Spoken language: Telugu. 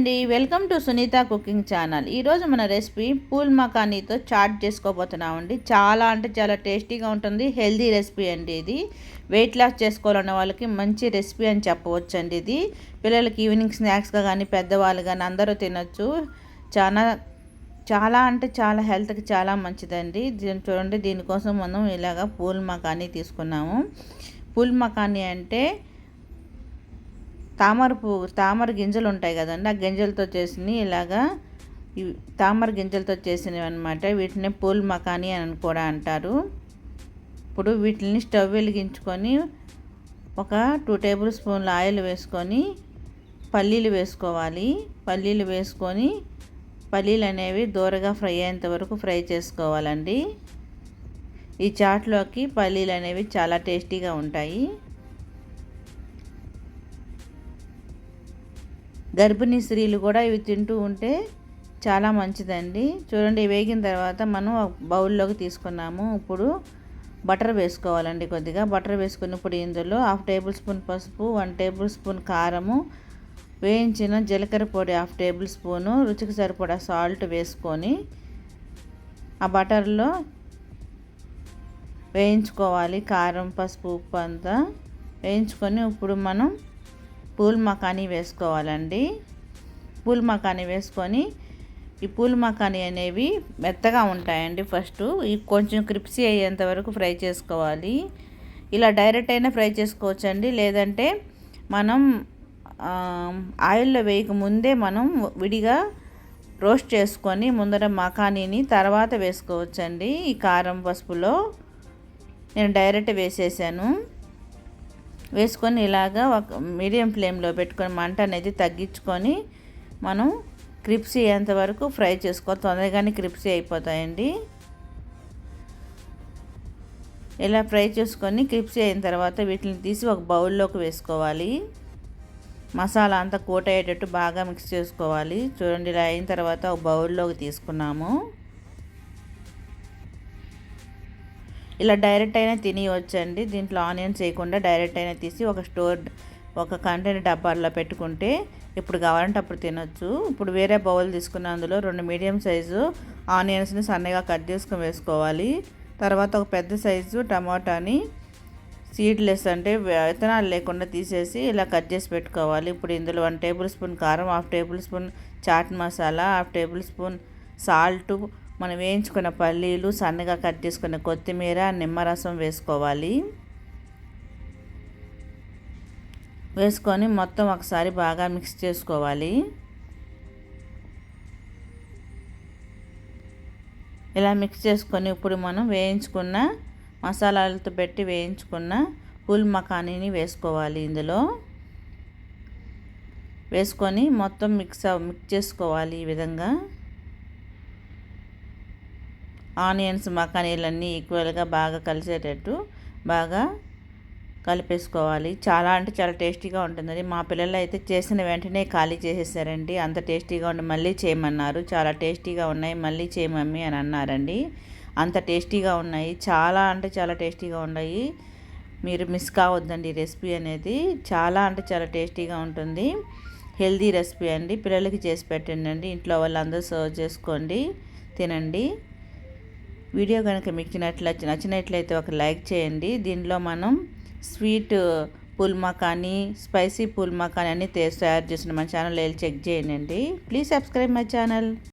అండి welcome to Sunitha cooking channel. ఈరోజు మన రెసిపీ పూల్ మకానీతో చాట్ చేసుకోబోతున్నామండి. చాలా అంటే చాలా టేస్టీగా ఉంటుంది హెల్దీ రెసిపీ అండి ఇది. వెయిట్ లాస్ చేసుకోవాలన్న వాళ్ళకి మంచి రెసిపీ అని చెప్పవచ్చు అండి ఇది. పిల్లలకి ఈవినింగ్ స్నాక్స్గా కానీ పెద్దవాళ్ళు కానీ అందరూ తినొచ్చు. చాలా చాలా అంటే చాలా హెల్త్కి చాలా మంచిదండి. దీని చూడండి దీనికోసం మనం ఇలాగ పూల్ మకానీ తీసుకున్నాము. పూల్ మకానీ అంటే తామర పువ్వు తామర గింజలు ఉంటాయి కదండి ఆ గింజలతో చేసినవి ఇలాగా తామర గింజలతో చేసినవి అనమాట వీటిని పూల్ మకాని అని కూడా అంటారు. ఇప్పుడు వీటిని స్టవ్ వెలిగించుకొని ఒక టూ టేబుల్ స్పూన్ల ఆయిల్ వేసుకొని పల్లీలు వేసుకోవాలి. పల్లీలు వేసుకొని పల్లీలు అనేవి దూరగా ఫ్రై అయ్యేంత వరకు ఫ్రై చేసుకోవాలండి. ఈ చాట్లోకి పల్లీలు అనేవి చాలా టేస్టీగా ఉంటాయి. గర్భిణీ స్త్రీలు కూడా ఇవి తింటూ ఉంటే చాలా మంచిదండి. చూడండి వేగిన తర్వాత మనం బౌల్లోకి తీసుకున్నాము. ఇప్పుడు బటర్ వేసుకోవాలండి కొద్దిగా. బటర్ వేసుకుని ఇప్పుడు ఇందులో హాఫ్ టేబుల్ స్పూన్ పసుపు వన్ టేబుల్ స్పూన్ కారము వేయించిన జీలకర్ర పొడి హాఫ్ టేబుల్ స్పూను రుచికి సరిపడా సాల్ట్ వేసుకొని ఆ బటర్లో వేయించుకోవాలి. కారం పసుపు ఉప్పు అంతా వేయించుకొని ఇప్పుడు మనం పూల్ మకానీ వేసుకోవాలండి. పూల్ మకానీ వేసుకొని ఈ పూల్ మకానీ అనేవి మెత్తగా ఉంటాయండి ఫస్ట్. ఈ కొంచెం క్రిప్సీ అయ్యేంత వరకు ఫ్రై చేసుకోవాలి. ఇలా డైరెక్ట్ అయినా ఫ్రై చేసుకోవచ్చండి. లేదంటే మనం ఆయిల్లో వేయక ముందే మనం విడిగా రోస్ట్ చేసుకొని ముందర మకానీని తర్వాత వేసుకోవచ్చండి ఈ కారం పసుపులో. నేను డైరెక్ట్ వేసేసాను. వేసుకొని ఇలాగా ఒక మీడియం ఫ్లేమ్లో పెట్టుకొని మంట అనేది తగ్గించుకొని మనం క్రిప్సీ అయ్యేంత వరకు ఫ్రై చేసుకో తొందరగానే క్రిప్సీ అయిపోతాయండి. ఇలా ఫ్రై చేసుకొని క్రిప్సీ అయిన తర్వాత వీటిని తీసి ఒక బౌల్లోకి వేసుకోవాలి. మసాలా అంతా కోట్ అయ్యేటట్టు బాగా మిక్స్ చేసుకోవాలి. చూడండి ఇలా అయిన తర్వాత ఒక బౌల్లోకి తీసుకున్నాము. ఇలా డైరెక్ట్ అయినా తినేయవచ్చండి దీంట్లో ఆనియన్స్ వేయకుండా డైరెక్ట్ అయినా తీసి ఒక స్టోర్ ఒక కంటైనర్ డబ్బాల్లో పెట్టుకుంటే ఇప్పుడు కావాలంటే అప్పుడు తినొచ్చు. ఇప్పుడు వేరే బౌల్ తీసుకున్న అందులో రెండు మీడియం సైజు ఆనియన్స్ని సన్నగా కట్ చేసుకొని వేసుకోవాలి. తర్వాత ఒక పెద్ద సైజు టమాటాని సీడ్లెస్ అంటే విత్తనాలు లేకుండా తీసేసి ఇలా కట్ చేసి పెట్టుకోవాలి. ఇప్పుడు ఇందులో వన్ టేబుల్ స్పూన్ కారం half tablespoon chaat masala half tablespoon salt మనం వేయించుకున్న పల్లీలు సన్నగా కట్ చేసుకున్న కొత్తిమీర నిమ్మరసం వేసుకోవాలి. వేసుకొని మొత్తం ఒకసారి బాగా మిక్స్ చేసుకోవాలి. ఇలా మిక్స్ చేసుకొని ఇప్పుడు మనం వేయించుకున్న మసాలాలతో పెట్టి వేయించుకున్న పుల్ మకానీని వేసుకోవాలి ఇందులో. వేసుకొని మొత్తం మిక్స్ మిక్స్ చేసుకోవాలి ఈ విధంగా. ఆనియన్స్ మకానీలన్నీ ఈక్వల్గా బాగా కలిసేటట్టు బాగా కలిపేసుకోవాలి. చాలా అంటే చాలా టేస్టీగా ఉంటుందండి. మా పిల్లలు అయితే చేసిన వెంటనే ఖాళీ చేసేసారండి. అంత టేస్టీగా ఉండి మళ్ళీ చేయమన్నారు. చాలా టేస్టీగా ఉన్నాయి మళ్ళీ చేయమమ్మి అని అన్నారండి. అంత టేస్టీగా ఉన్నాయి. చాలా అంటే చాలా టేస్టీగా ఉన్నాయి. మీరు మిస్ కావద్దండి రెసిపీ అనేది. చాలా అంటే చాలా టేస్టీగా ఉంటుంది. హెల్దీ రెసిపీ అండి. పిల్లలకి చేసి పెట్టండి ఇంట్లో వాళ్ళందరూ సర్వ్ చేసుకోండి తినండి. వీడియో కనుక మీకు నచ్చినట్లయితే ఒక లైక్ చేయండి. దీనిలో మనం స్వీట్ పుల్మా కానీ స్పైసీ పుల్మా కానీ అన్నీ తయారు చేసిన మన ఛానల్ వెళ్ళి చెక్ చేయండి. Please subscribe my channel.